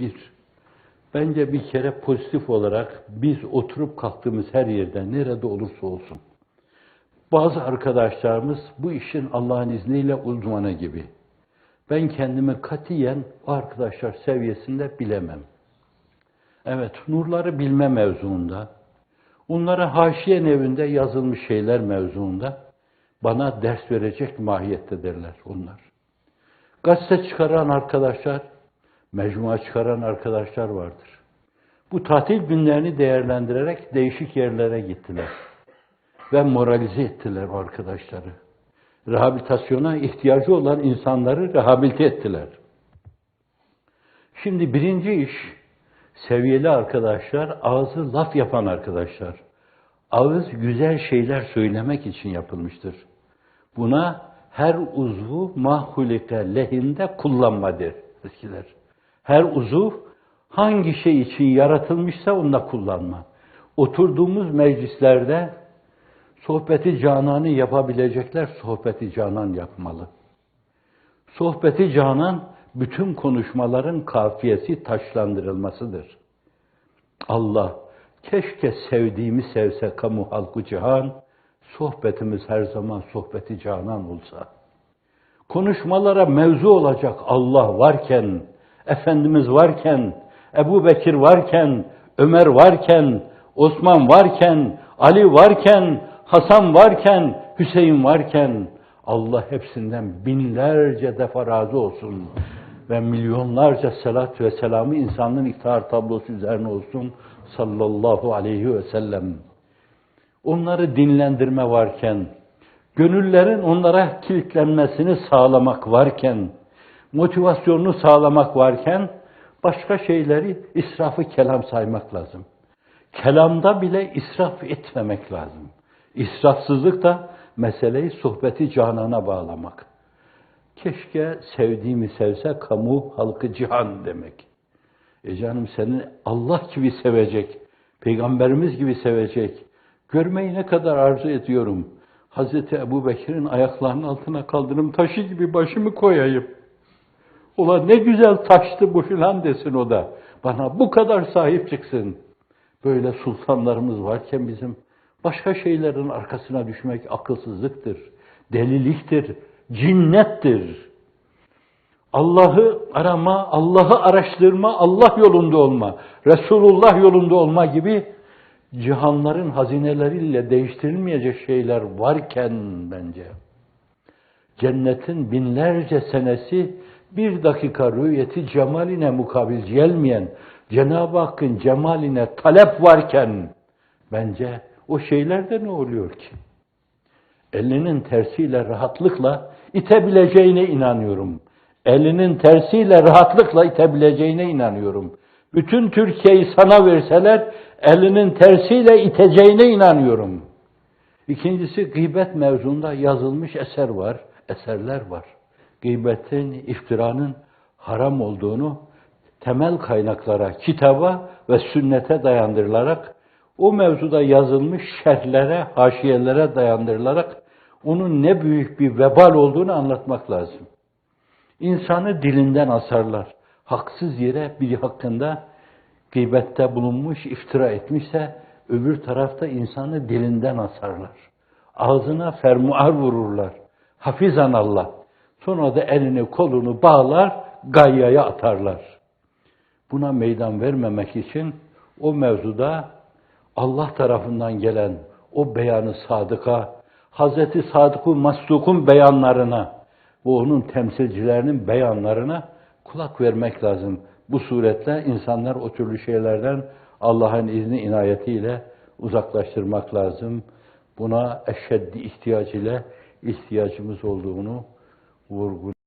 Bir, bence bir kere pozitif olarak biz oturup kalktığımız her yerde, nerede olursa olsun, bazı arkadaşlarımız bu işin Allah'ın izniyle uzmanı gibi. Ben kendimi katiyen o arkadaşlar seviyesinde bilemem. Evet, nurları bilme mevzuunda, onlara haşiye nevinde yazılmış şeyler mevzuunda bana ders verecek mahiyettedirler onlar. Gazete çıkaran arkadaşlar, mecmua çıkaran arkadaşlar vardır. Bu tatil günlerini değerlendirerek değişik yerlere gittiler. Ve moralize ettiler arkadaşları. Rehabilitasyona ihtiyacı olan insanları rehabilite ettiler. Şimdi birinci iş, seviyeli arkadaşlar, ağzı laf yapan arkadaşlar. Ağız güzel şeyler söylemek için yapılmıştır. Buna her uzvu mahulike lehinde kullanmadır eskiler. Her uzuv hangi şey için yaratılmışsa onda kullanma. Oturduğumuz meclislerde sohbeti cananı yapabilecekler sohbeti canan yapmalı. Sohbeti canan bütün konuşmaların kafiyesi taşlandırılmasıdır. Allah keşke sevdiğimi sevse kamu halkı cihan, sohbetimiz her zaman sohbeti canan olsa. Konuşmalara mevzu olacak Allah varken, Efendimiz varken, Ebu Bekir varken, Ömer varken, Osman varken, Ali varken, Hasan varken, Hüseyin varken, Allah hepsinden binlerce defa razı olsun ve milyonlarca selat ve selamı insanlığın iftihar tablosu üzerine olsun sallallahu aleyhi ve sellem. Onları dinlendirme varken, gönüllerin onlara kilitlenmesini sağlamak varken, motivasyonunu sağlamak varken, başka şeyleri israfı kelam saymak lazım. Kelamda bile israf etmemek lazım. İsrafsızlık da meseleyi sohbeti canana bağlamak. Keşke sevdiğimi sevse kamu halkı cihan demek. E canım seni Allah gibi sevecek, peygamberimiz gibi sevecek. Görmeyi ne kadar arzu ediyorum. Hazreti Ebu Bekir'in ayaklarının altına kaldırım taşı gibi başımı koyayım. Ola ne güzel taştı bu filan desin o da. Bana bu kadar sahip çıksın. Böyle sultanlarımız varken bizim başka şeylerin arkasına düşmek akılsızlıktır, deliliktir, cinnettir. Allah'ı arama, Allah'ı araştırma, Allah yolunda olma, Resulullah yolunda olma gibi cihanların hazineleriyle değiştirilmeyecek şeyler varken bence cennetin binlerce senesi bir dakika rüyeti cemaline mukabil gelmeyen Cenab-ı Hakk'ın cemaline talep varken bence o şeylerde ne oluyor ki? Elinin tersiyle rahatlıkla itebileceğine inanıyorum. Elinin tersiyle rahatlıkla itebileceğine inanıyorum. Bütün Türkiye'yi sana verseler elinin tersiyle iteceğine inanıyorum. İkincisi gıybet mevzunda yazılmış eser var, eserler var. Gıybetin, iftiranın haram olduğunu temel kaynaklara, kitaba ve sünnete dayandırılarak o mevzuda yazılmış şerhlere, haşiyelere dayandırılarak onun ne büyük bir vebal olduğunu anlatmak lazım. İnsanı dilinden asarlar. Haksız yere biri hakkında gıybette bulunmuş, iftira etmişse öbür tarafta insanı dilinden asarlar. Ağzına fermuar vururlar. Hafizan Allah. Sonra da elini kolunu bağlar, gayyaya atarlar. Buna meydan vermemek için o mevzuda Allah tarafından gelen o beyanı sadıka, Hazreti Sadık-ı beyanlarına ve onun temsilcilerinin beyanlarına kulak vermek lazım. Bu suretle insanlar o türlü şeylerden Allah'ın izni inayetiyle uzaklaştırmak lazım. Buna eşeddi ihtiyaç ile ihtiyacımız olduğunu vurguluyor.